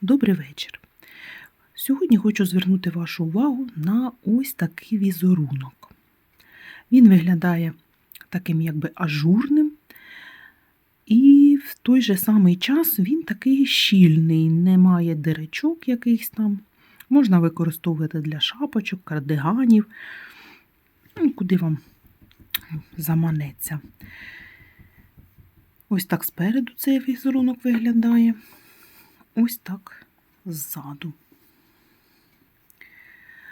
Добрий вечір. Сьогодні хочу звернути вашу увагу на ось такий візерунок. Він виглядає таким якби ажурним, і в той же самий час він такий щільний, немає диречок якихось там. Можна використовувати для шапочок, кардиганів, ну, куди вам заманеться. Ось так спереду цей візерунок виглядає. Ось так ззаду.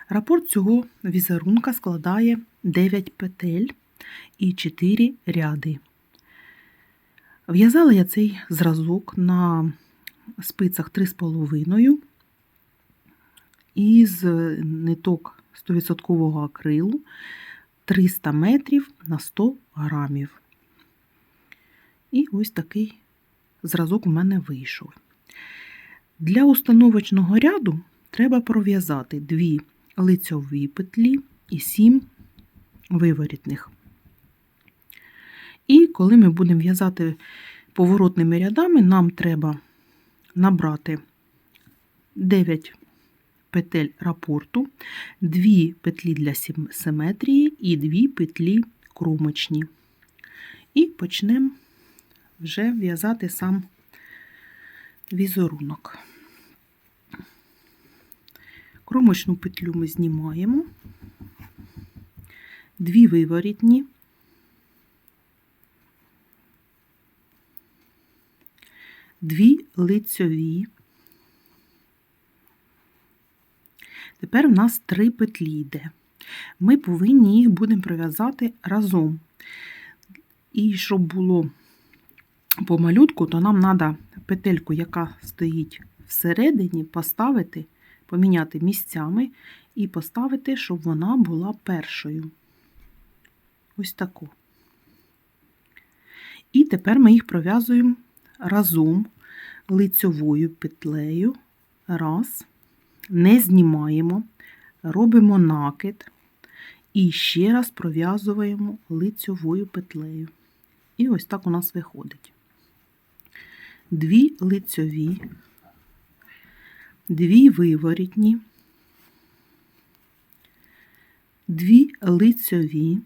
Рапорт цього візерунка складає 9 петель і 4 ряди. В'язала я цей зразок на спицях 3,5 із ниток 100% акрилу 300 метрів на 100 грамів. І ось такий зразок у мене вийшов. Для установочного ряду треба пров'язати 2 лицьові петлі і 7 виворітних. І коли ми будемо в'язати поворотними рядами, нам треба набрати 9 петель рапорту, 2 петлі для симетрії і 2 петлі кромочні. І почнемо вже в'язати сам візерунок. Кромочну петлю ми знімаємо, дві виворітні, дві лицьові. Тепер у нас три петлі йде. Ми повинні їх будемо пров'язати разом. І щоб було по малютку, то нам треба петельку, яка стоїть всередині, поставити, поміняти місцями і поставити, щоб вона була першою. Ось таку. І тепер ми їх пров'язуємо разом лицьовою петлею. Раз, не знімаємо, робимо накид і ще раз пров'язуємо лицьовою петлею. І ось так у нас виходить. Дві лицьові, дві виворітні, дві лицьові.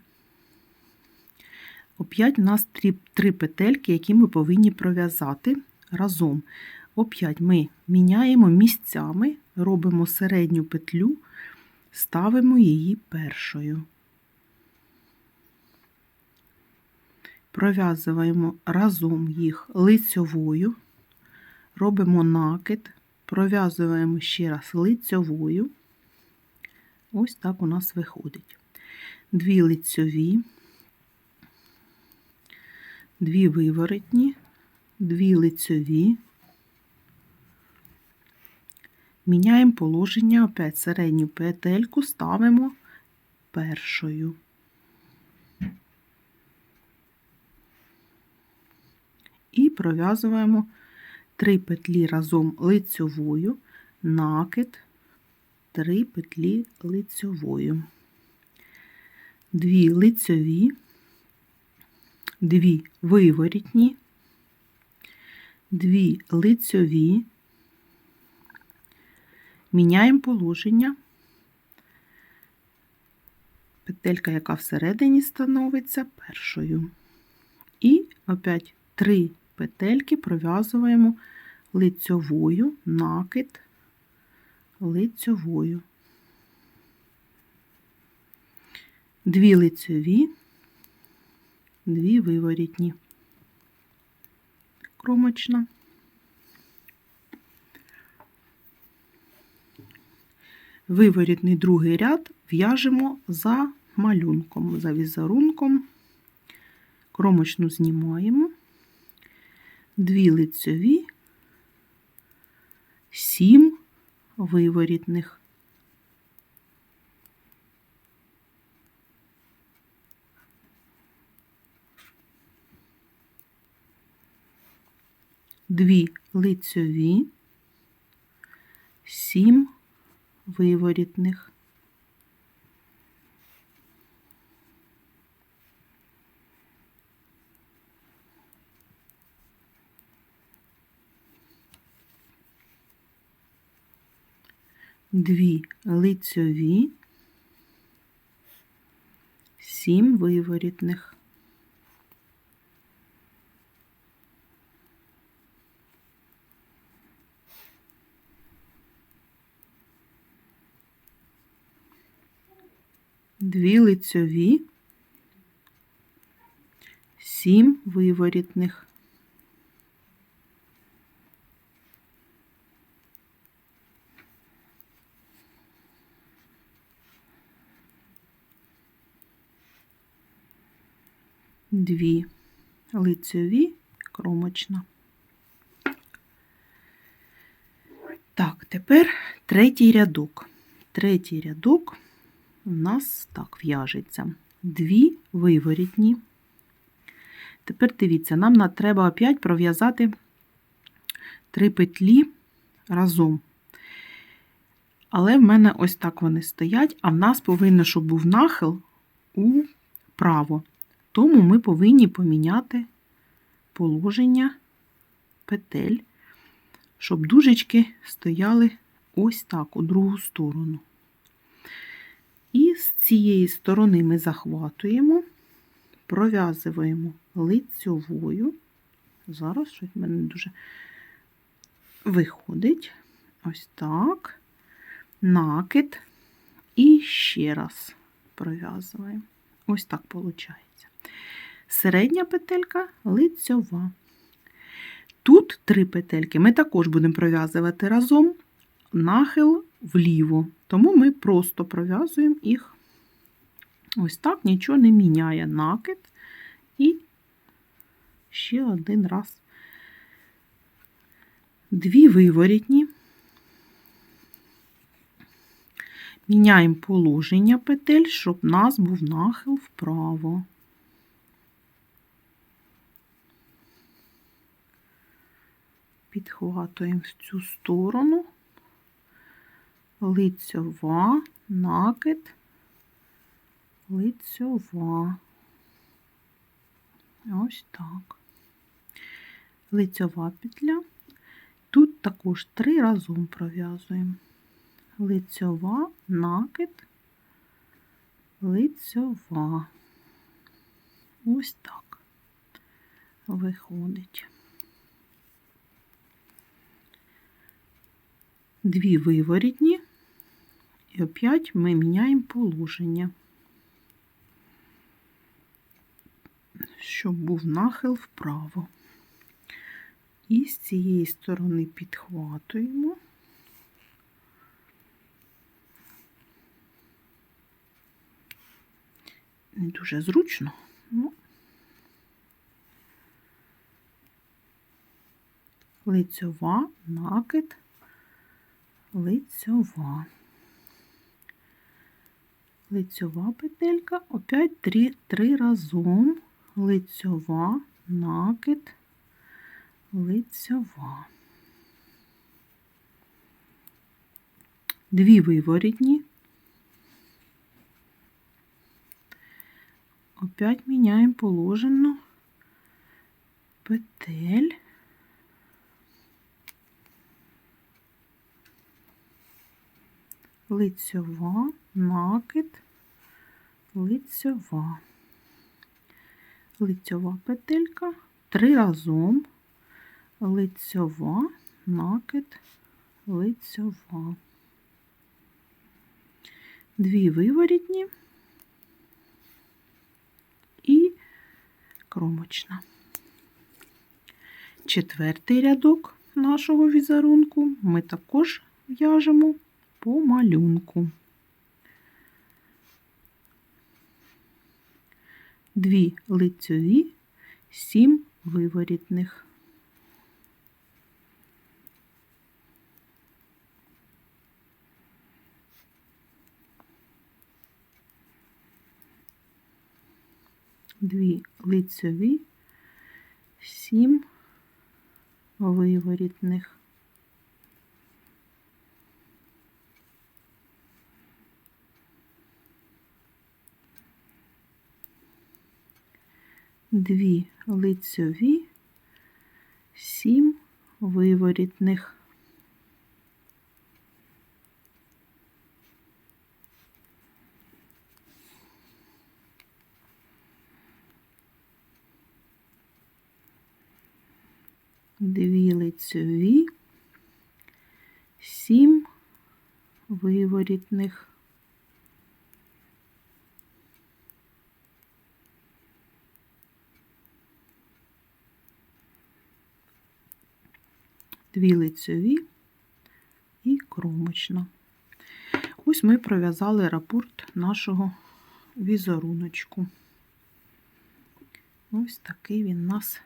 Оп'ять у нас три, три петельки, які ми повинні пров'язати разом. Оп'ять ми міняємо місцями, робимо середню петлю, ставимо її першою. Пров'язуємо разом їх лицьовою, робимо накид, пров'язуємо ще раз лицьовою. Ось так у нас виходить. Дві лицьові, дві виворотні, дві лицьові. Міняємо положення, опять середню петельку ставимо першою. І пров'язуємо три петлі разом лицьовою, накид, три петлі лицьовою, дві лицьові, дві виворітні, дві лицьові, міняємо положення. Петелька, яка всередині становиться першою. І опять три петельки пров'язуємо лицьовою, накид, лицьовою. Дві лицьові, дві виворітні, кромочна. Виворітний другий ряд в'яжемо за малюнком, за візерунком, кромочну знімаємо, дві лицьові, сім виворітних. Дві лицьові, сім виворітних. Дві лицьові, сім виворітних. Дві лицьові, сім виворітних. Дві лицьові, кромочна. Так, тепер третій рядок. Третій рядок у нас так в'яжеться. Дві виворітні. Тепер дивіться, нам треба опять пров'язати три петлі разом. Але в мене ось так вони стоять, а в нас повинно, щоб був нахил управо. Тому ми повинні поміняти положення петель, щоб дужечки стояли ось так, у другу сторону. І з цієї сторони ми захватуємо, пров'язуємо лицьовою. Зараз щось в мене дуже виходить. Ось так. Накид. І ще раз пров'язуємо. Ось так виходить. Середня петелька лицьова. Тут три петельки ми також будемо пров'язувати разом нахил вліво. Тому ми просто пров'язуємо їх ось так, нічого не міняє накид. І ще один раз. Дві виворітні. Міняємо положення петель, щоб у нас був нахил вправо. Підхватуємо в цю сторону, лицьова, накид, лицьова. Ось так. Лицьова петля. Тут також три разом пров'язуємо. Лицьова, накид, лицьова. Ось так виходить. Дві виворітні, і опять ми міняємо положення, щоб був нахил вправо. І з цієї сторони підхватуємо. Не дуже зручно, ну, лицьова, накид, лицьова. Лицьова петелька, опять три, три разом, лицьова, накид, лицьова. Дві виворітні. Опять міняємо положену петель. Лицьова, накид, лицьова. Лицьова петелька, три разом, лицьова, накид, лицьова. Дві виворітні і кромочна. Четвертий рядок нашого візерунку ми також в'яжемо по малюнку. Дві лицьові, сім виворітних. Дві лицьові, сім виворітних. Дві лицьові, сім виворітних. Дві лицьові, сім виворітних. Дві лицьові і кромочна. Ось ми пров'язали рапорт нашого візеруночку. Ось такий він у нас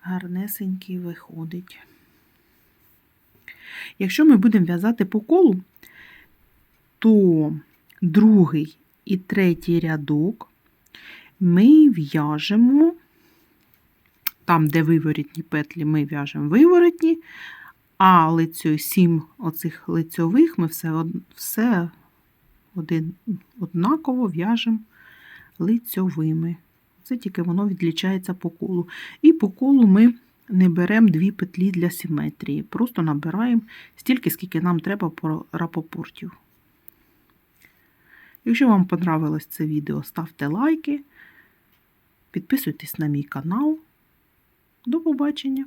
гарнесенький виходить. Якщо ми будемо в'язати по колу, то другий і третій рядок ми в'яжемо, там, де виворітні петлі, ми в'яжемо виворотні, а лицьо, сім оцих лицьових ми все, все один, однаково в'яжемо лицьовими. Це тільки воно відлічається по колу. І по колу ми не беремо дві петлі для симетрії. Просто набираємо стільки, скільки нам треба по рапопортів. Якщо вам понравилось це відео, ставте лайки, підписуйтесь на мій канал. До побачення!